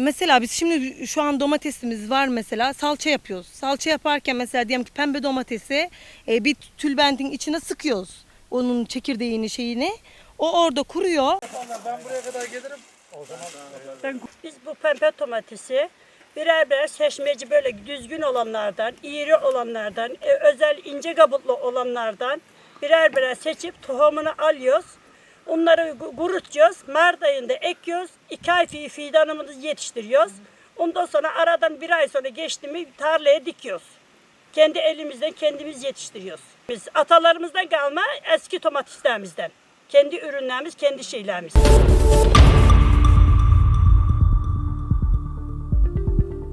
Mesela biz şimdi şu an domatesimiz var mesela salça yapıyoruz. Salça yaparken mesela diyelim ki pembe domatesi e, bir tülbentin içine sıkıyoruz. Onun çekirdeğini şeyini. O orada kuruyor. Biz bu pembe domatesi birer birer seçmeci böyle düzgün olanlardan, iri olanlardan, e, özel ince kabuklu olanlardan birer birer seçip tohumunu alıyoruz. Onları kurutuyoruz. Mart ayında ekiyoruz. İki ay fi- fidanımızı yetiştiriyoruz. Ondan sonra aradan bir ay sonra geçti mi tarlaya dikiyoruz. Kendi elimizden kendimiz yetiştiriyoruz. Biz atalarımızdan kalma eski domateslerimizden. Kendi ürünlerimiz, kendi şeylerimiz.